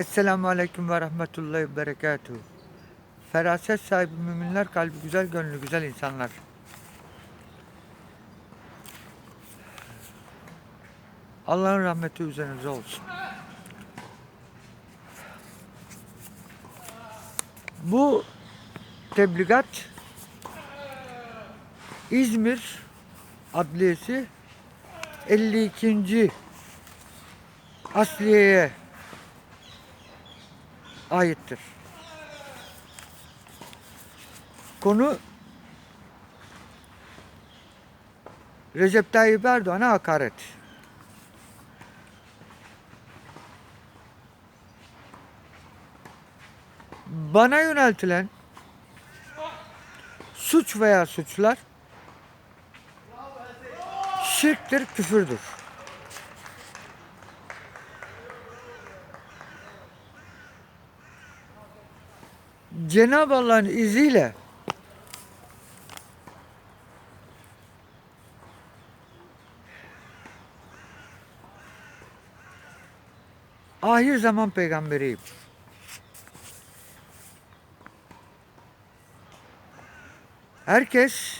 Esselamu Aleyküm ve Rahmetullahi ve Berekatuhu. Feraset sahibi müminler, kalbi güzel, gönlü güzel insanlar. Allah'ın rahmeti üzerinize olsun. Bu tebligat İzmir Adliyesi 52. Asliye'ye aittir. Konu Recep Tayyip Erdoğan'a hakaret. Bana yöneltilen suç veya suçlar şirktir, küfürdür. Cenab-ı Allah'ın iziyle ahir zaman peygamberiyim. Herkes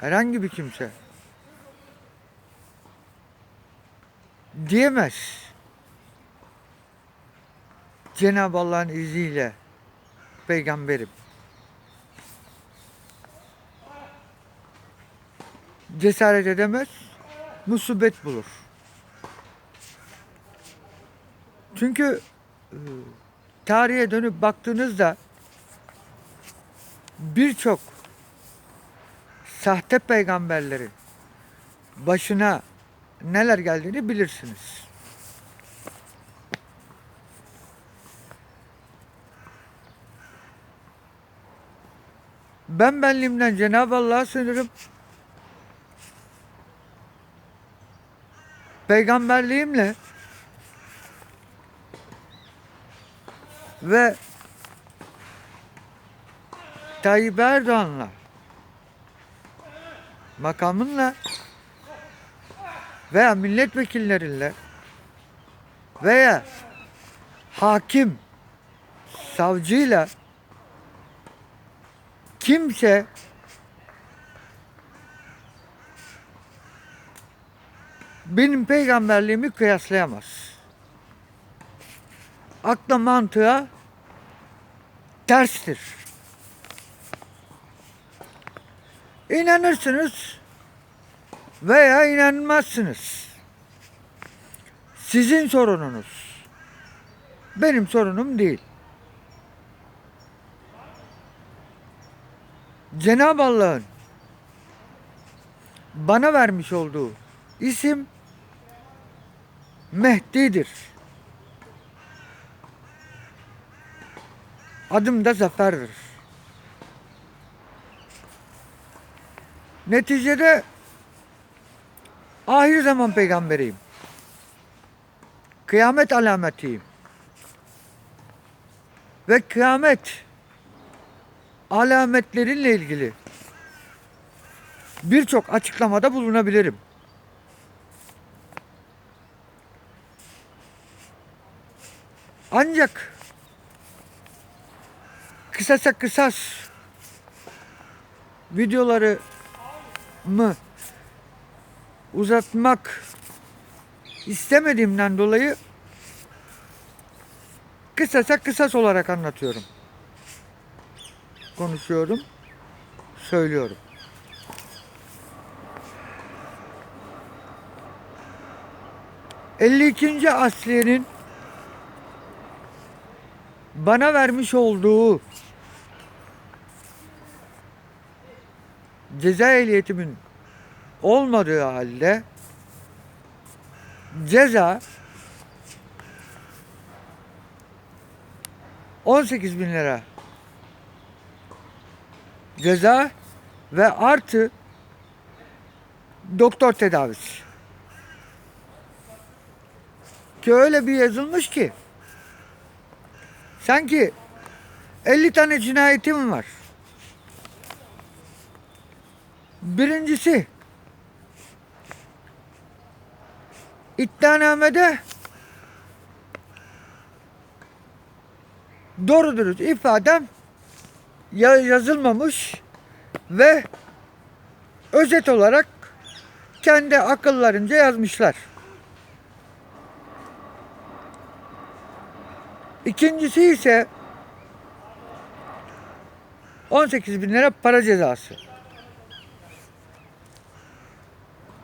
herhangi bir kimse diyemez. Cenab-ı Allah'ın izniyle peygamberim. Cesaret edemez, musibet bulur. Çünkü e, tarihe dönüp baktığınızda birçok sahte peygamberlerin başına neler geldiğini bilirsiniz. Ben benliğimden Cenab-ı Allah'a sığınırım. Peygamberliğimle ve Tayyip Erdoğan'la makamınla veya milletvekillerinle veya hakim savcıyla kimse benim peygamberliğimi kıyaslayamaz. Akla mantığa terstir. İnanırsınız veya inanmazsınız. Sizin sorununuz. Benim sorunum değil. Cenab-ı Allah'ın bana vermiş olduğu isim Mehdi'dir. Adım da Zafer'dir. Neticede ahir zaman peygamberiyim. Kıyamet alametiyim. Ve kıyamet alametlerinle ilgili birçok açıklamada bulunabilirim. Ancak kısasa kısas videoları mı uzatmak istemediğimden dolayı kısasa kısas olarak anlatıyorum. Konuşuyorum, söylüyorum. Elli ikinci asliyenin bana vermiş olduğu ceza ehliyetimin olmadığı halde ceza 18 bin lira ceza ve artı doktor tedavisi. Ki öyle bir yazılmış ki sanki 50 tane cinayetim var. Birincisi iddianamede doğru dürüst ifadem ya- yazılmamış ve özet olarak kendi akıllarınca yazmışlar. İkincisi ise 18 bin lira para cezası.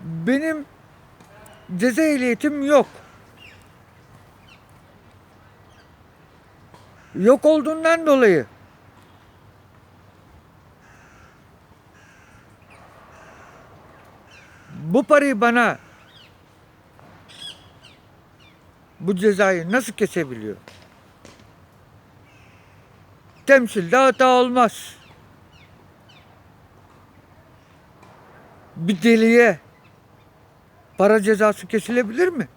Benim ceza ehliyetim yok. Yok olduğundan dolayı bu parayı bana bu cezayı nasıl kesebiliyor? Temsilde hata olmaz. Bir deliye para cezası kesilebilir mi?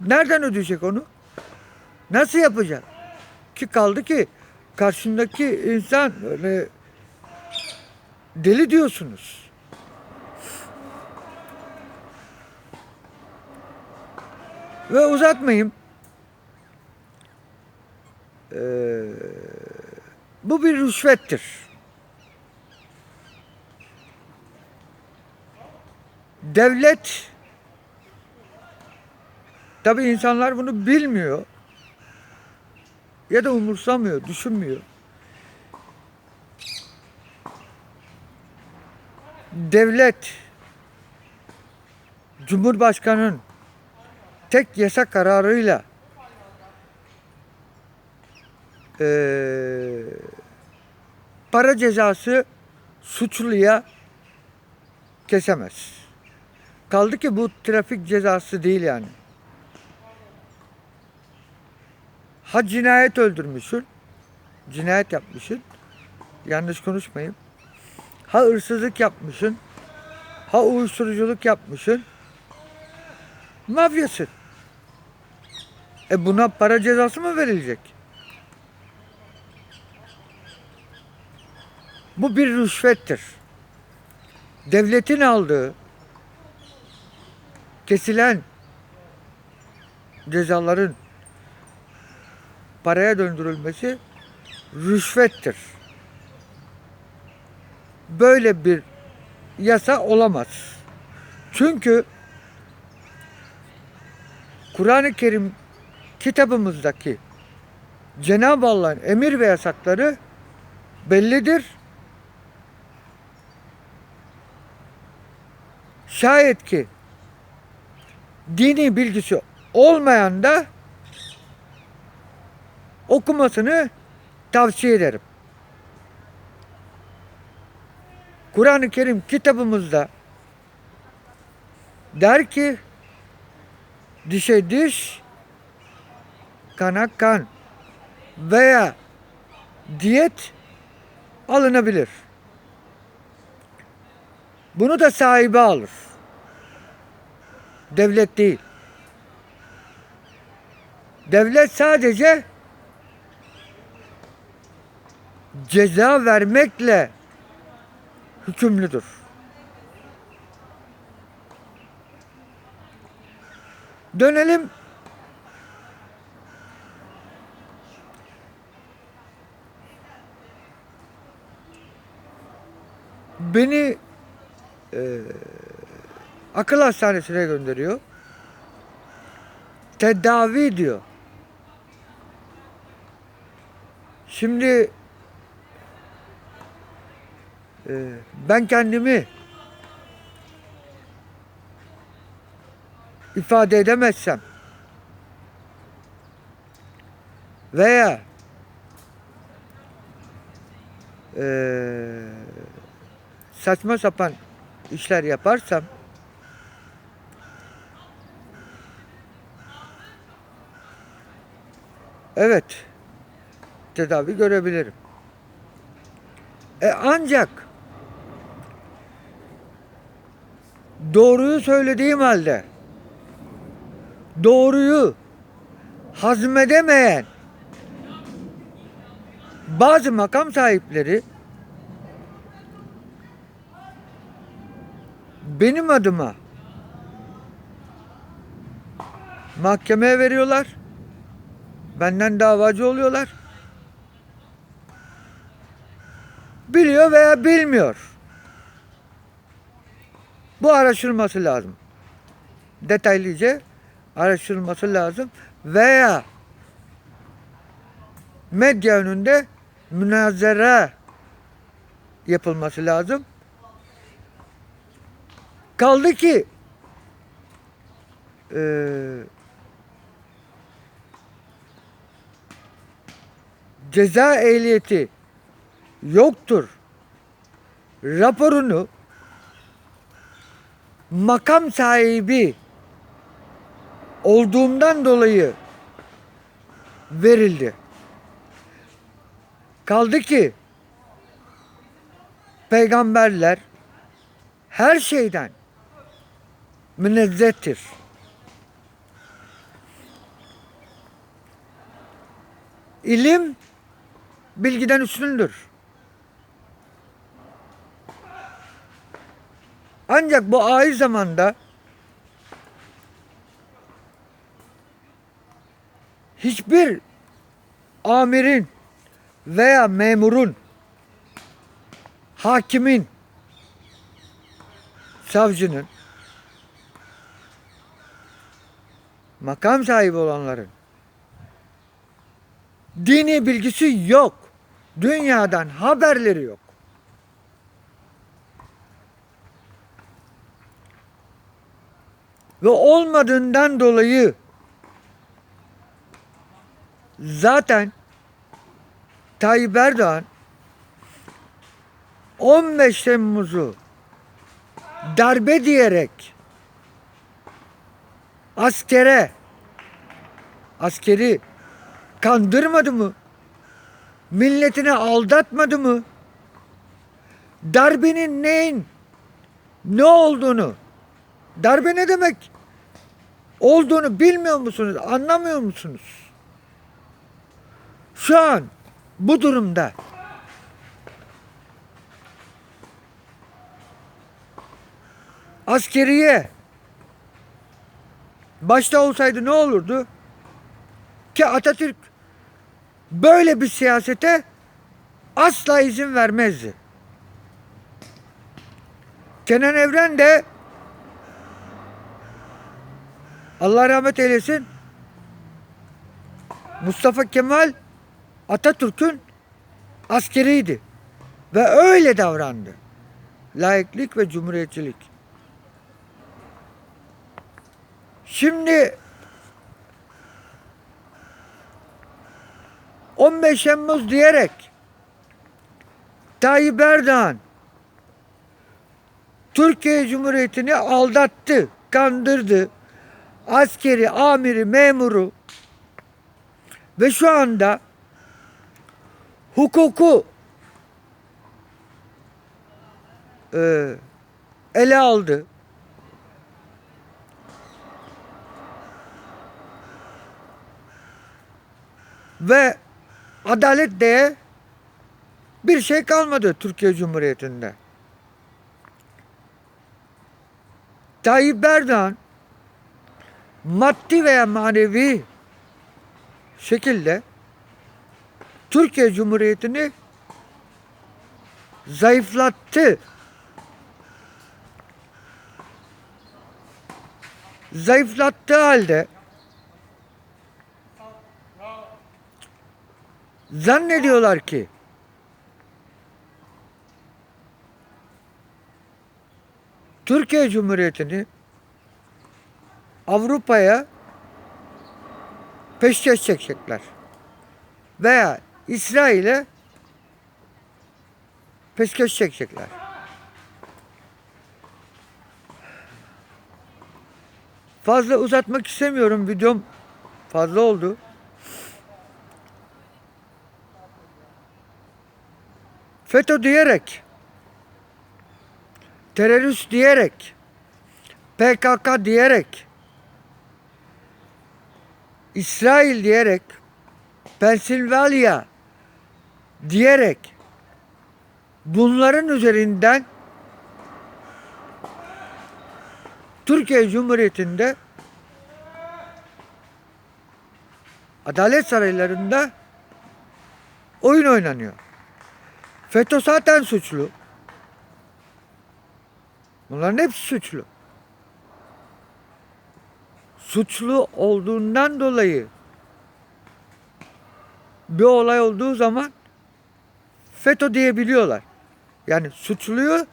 Nereden ödeyecek onu? Nasıl yapacak? Ki kaldı ki karşındaki insan öyle deli diyorsunuz. Ve uzatmayayım. Ee, bu bir rüşvettir. Devlet tabi insanlar bunu bilmiyor ya da umursamıyor, düşünmüyor. Devlet Cumhurbaşkanı'nın tek yasa kararıyla eee, para cezası suçluya kesemez. Kaldı ki bu trafik cezası değil yani. Ha cinayet öldürmüşsün, cinayet yapmışsın, yanlış konuşmayayım. Ha hırsızlık yapmışsın, ha uyuşturuculuk yapmışsın, mafyasın. E buna para cezası mı verilecek? Bu bir rüşvettir. Devletin aldığı kesilen cezaların paraya döndürülmesi rüşvettir. Böyle bir yasa olamaz. Çünkü Kur'an-ı Kerim kitabımızdaki Cenab-ı Allah'ın emir ve yasakları bellidir. Şayet ki dini bilgisi olmayan da okumasını tavsiye ederim. Kur'an-ı Kerim kitabımızda der ki dişe diş, kana kan veya diyet alınabilir. Bunu da sahibi alır. Devlet değil. Devlet sadece ceza vermekle hükümlüdür. Dönelim beni e, akıl hastanesine gönderiyor. Tedavi diyor. Şimdi e, ben kendimi ifade edemezsem veya saçma sapan işler yaparsam evet tedavi görebilirim. E ancak doğruyu söylediğim halde doğruyu hazmedemeyen bazı makam sahipleri benim adıma mahkemeye veriyorlar. Benden davacı oluyorlar. Biliyor veya bilmiyor. Bu araştırılması lazım. Detaylıca araştırılması lazım. Veya medya önünde münazara yapılması lazım. Kaldı ki eee ceza ehliyeti yoktur raporunu makam sahibi olduğumdan dolayı verildi. Kaldı ki peygamberler her şeyden münezzehtir. İlim bilgiden üstündür. Ancak bu aynı zamanda hiçbir amirin veya memurun, hakimin, savcının, makam sahibi olanların dini bilgisi yok. Dünyadan haberleri yok. Ve olmadığından dolayı zaten Tayyip Erdoğan 15 Temmuz'u darbe diyerek askere askeri kandırmadı mı? Milletini aldatmadı mı? Darbenin neyin ne olduğunu darbe ne demek olduğunu bilmiyor musunuz? Anlamıyor musunuz? Şu an bu durumda askeriye başta olsaydı ne olurdu? Ki Atatürk böyle bir siyasete asla izin vermezdi. Kenan Evren de Allah rahmet eylesin Mustafa Kemal Atatürk'ün askeriydi. Ve öyle davrandı. Laiklik ve cumhuriyetçilik. Şimdi 15 Temmuz diyerek Tayyip Erdoğan Türkiye Cumhuriyeti'ni aldattı, kandırdı. Askeri, amiri, memuru ve şu anda hukuku e, ele aldı. Ve adalet diye bir şey kalmadı Türkiye Cumhuriyeti'nde. Tayyip Erdoğan maddi veya manevi şekilde Türkiye Cumhuriyeti'ni zayıflattı. Zayıflattığı halde zannediyorlar ki Türkiye Cumhuriyeti'ni Avrupa'ya peşkeş çekecekler. Veya İsrail'e peşkeş çekecekler. Fazla uzatmak istemiyorum. Videom fazla oldu. FETÖ diyerek, terörist diyerek, PKK diyerek, İsrail diyerek, Pensilvanya diyerek bunların üzerinden Türkiye Cumhuriyeti'nde adalet saraylarında oyun oynanıyor. FETÖ zaten suçlu. Bunların hepsi suçlu. Suçlu olduğundan dolayı bir olay olduğu zaman FETÖ diyebiliyorlar. Yani suçluyu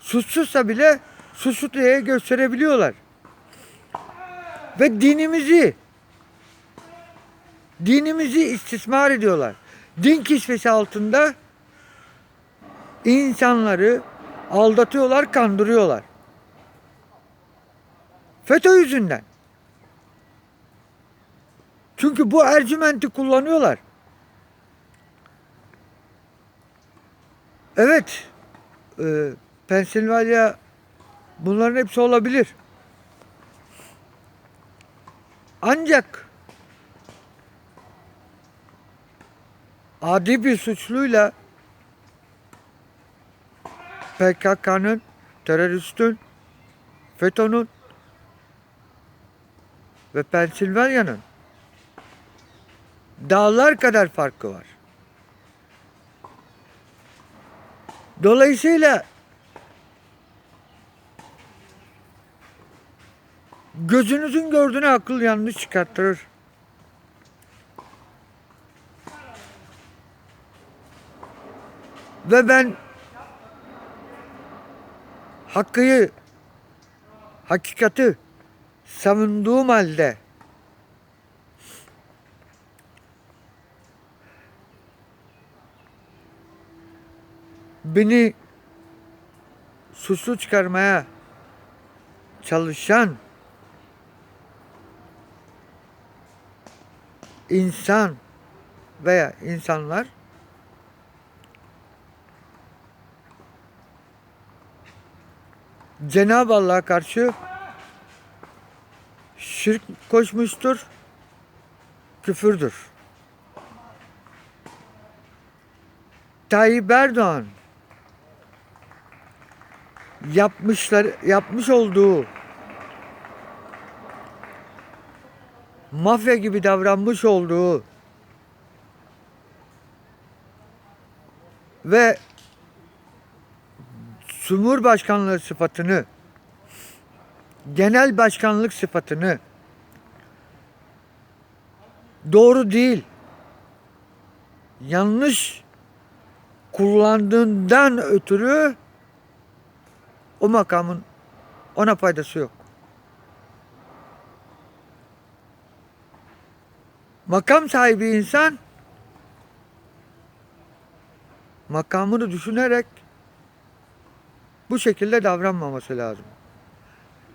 suçsuzsa bile suçlu diye gösterebiliyorlar. Ve dinimizi dinimizi istismar ediyorlar. Din kisvesi altında insanları aldatıyorlar, kandırıyorlar. FETÖ yüzünden. Çünkü bu ercümenti kullanıyorlar. Evet, e, Pensilvanya bunların hepsi olabilir. Ancak adi bir suçluyla PKK'nın, teröristin, FETÖ'nün ve Pensilvanya'nın dağlar kadar farkı var. Dolayısıyla gözünüzün gördüğüne akıl yanlış çıkarttırır. Ve ben hakkıyı, hakikati savunduğum halde beni suçlu çıkarmaya çalışan insan veya insanlar Cenab-ı Allah'a karşı şirk koşmuştur, küfürdür. Tayyip Erdoğan yapmışlar yapmış olduğu mafya gibi davranmış olduğu ve Cumhurbaşkanlığı sıfatını genel başkanlık sıfatını doğru değil yanlış kullandığından ötürü o makamın ona faydası yok. Makam sahibi insan makamını düşünerek bu şekilde davranmaması lazım.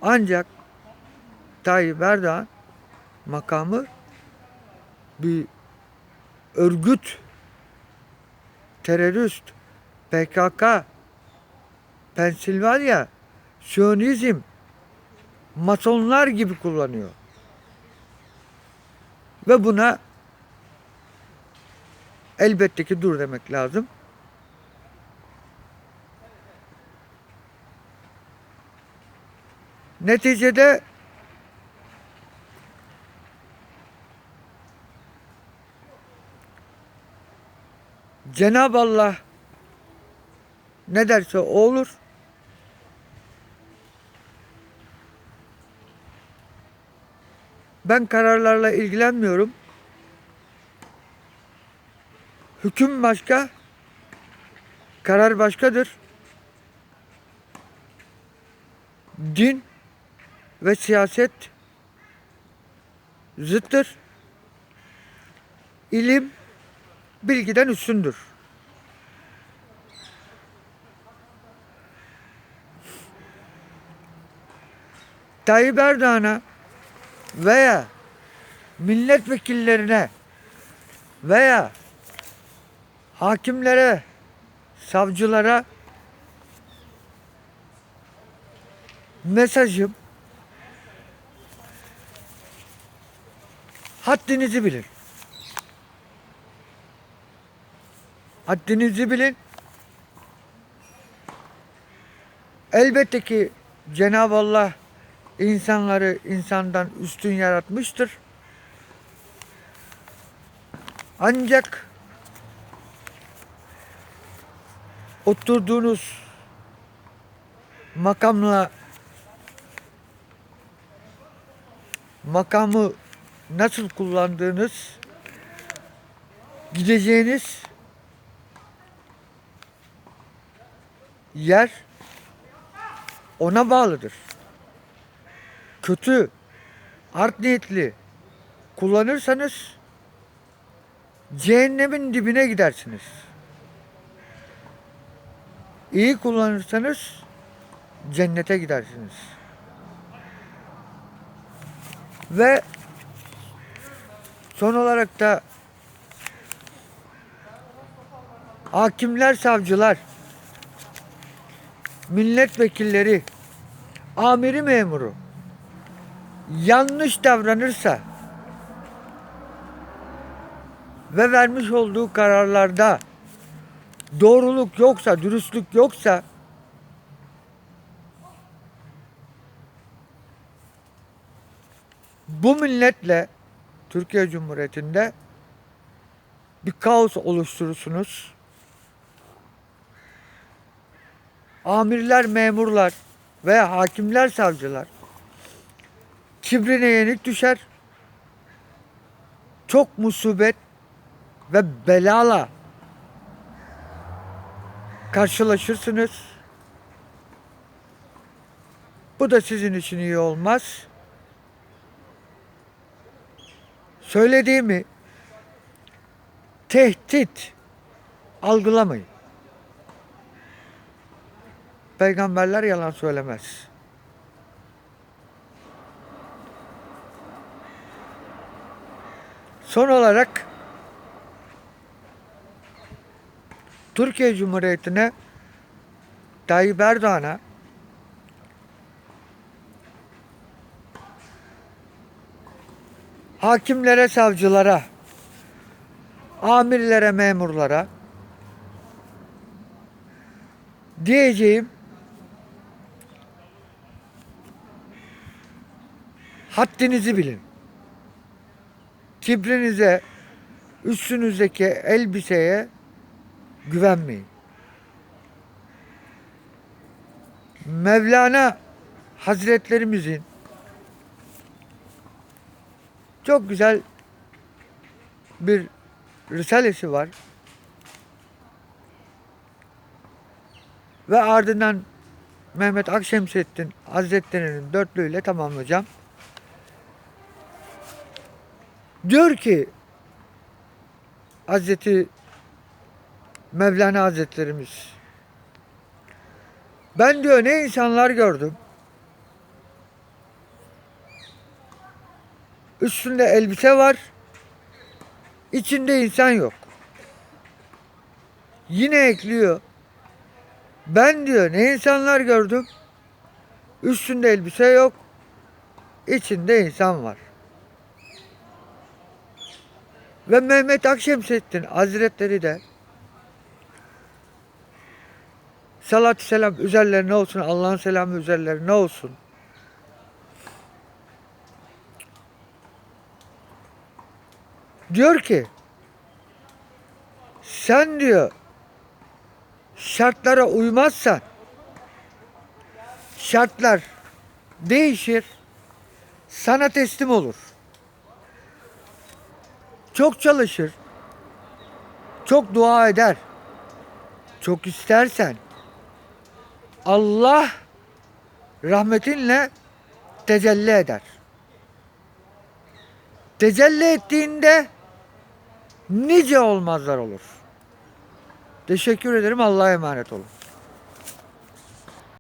Ancak Tayyip Erdoğan makamı bir örgüt, terörist, PKK, Pensilvanya, Siyonizm, masonlar gibi kullanıyor. Ve buna elbette ki dur demek lazım. Neticede Cenab-ı Allah ne derse o olur. Ben kararlarla ilgilenmiyorum. Hüküm başka, karar başkadır. Din ve siyaset zıttır. İlim bilgiden üstündür. Tayyip Erdoğan'a veya milletvekillerine veya hakimlere, savcılara mesajım haddinizi bilin. Haddinizi bilin. Elbette ki Cenab-ı Allah insanları insandan üstün yaratmıştır. Ancak oturduğunuz makamla makamı nasıl kullandığınız gideceğiniz yer ona bağlıdır. Kötü, art niyetli kullanırsanız cehennemin dibine gidersiniz. İyi kullanırsanız cennete gidersiniz. Ve son olarak da hakimler, savcılar, milletvekilleri, amiri memuru yanlış davranırsa ve vermiş olduğu kararlarda doğruluk yoksa, dürüstlük yoksa bu milletle Türkiye Cumhuriyeti'nde bir kaos oluşturursunuz. Amirler, memurlar veya hakimler, savcılar kibrine yenik düşer. Çok musibet ve belala karşılaşırsınız. Bu da sizin için iyi olmaz. Söylediğimi tehdit algılamayın. Peygamberler yalan söylemez. Son olarak Türkiye Cumhuriyeti'ne Tayyip Erdoğan'a hakimlere, savcılara, amirlere, memurlara diyeceğim haddinizi bilin. Kibrinize, üstünüzdeki elbiseye güvenmeyin. Mevlana Hazretlerimizin çok güzel bir risalesi var. Ve ardından Mehmet Akşemseddin Hazretleri'nin dörtlüğüyle tamamlayacağım. Diyor ki Hazreti Mevlana Hazretlerimiz ben diyor ne insanlar gördüm. Üstünde elbise var. içinde insan yok. Yine ekliyor. Ben diyor ne insanlar gördüm. Üstünde elbise yok. içinde insan var. Ve Mehmet Akşemseddin Hazretleri de salatü selam üzerlerine olsun, Allah'ın selamı üzerlerine olsun. Diyor ki sen diyor şartlara uymazsan şartlar değişir sana teslim olur. Çok çalışır. Çok dua eder. Çok istersen Allah rahmetinle tecelli eder. Tecelli ettiğinde nice olmazlar olur. Teşekkür ederim. Allah'a emanet olun.